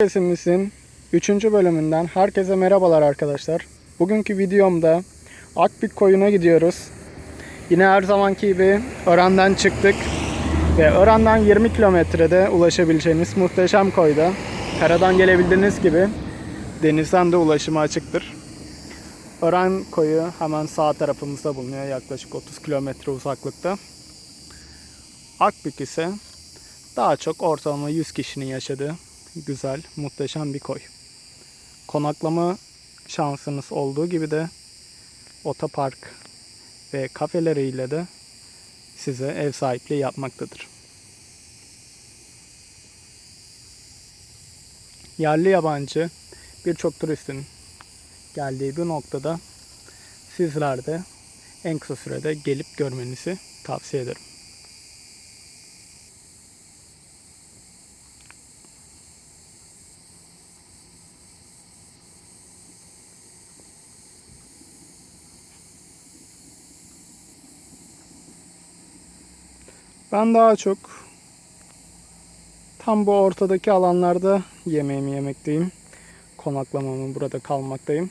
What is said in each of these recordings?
Kesimizin 3. bölümünden herkese merhabalar arkadaşlar. Bugünkü videomda Akbük koyuna gidiyoruz. Yine her zamanki gibi Ören'den çıktık. Ve Ören'den 20 kilometrede ulaşabileceğiniz muhteşem koyda. Karadan gelebildiğiniz gibi denizden de ulaşıma açıktır. Ören koyu hemen sağ tarafımızda bulunuyor yaklaşık 30 kilometre uzaklıkta. Akbük ise daha çok ortalama 100 kişinin yaşadığı güzel, muhteşem bir koy. Konaklama şansınız olduğu gibi de otopark ve kafeleriyle de size ev sahipliği yapmaktadır. Yerli yabancı birçok turistin geldiği bir noktada sizler de en kısa sürede gelip görmenizi tavsiye ederim. Ben daha çok tam bu ortadaki alanlarda yemeğimi yemekteyim. Konaklamamı burada kalmaktayım.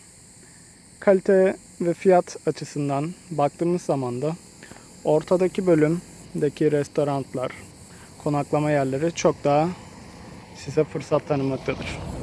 Kalite ve fiyat açısından baktığımız zaman da ortadaki bölümdeki restoranlar, konaklama yerleri çok daha size fırsat tanımaktadır.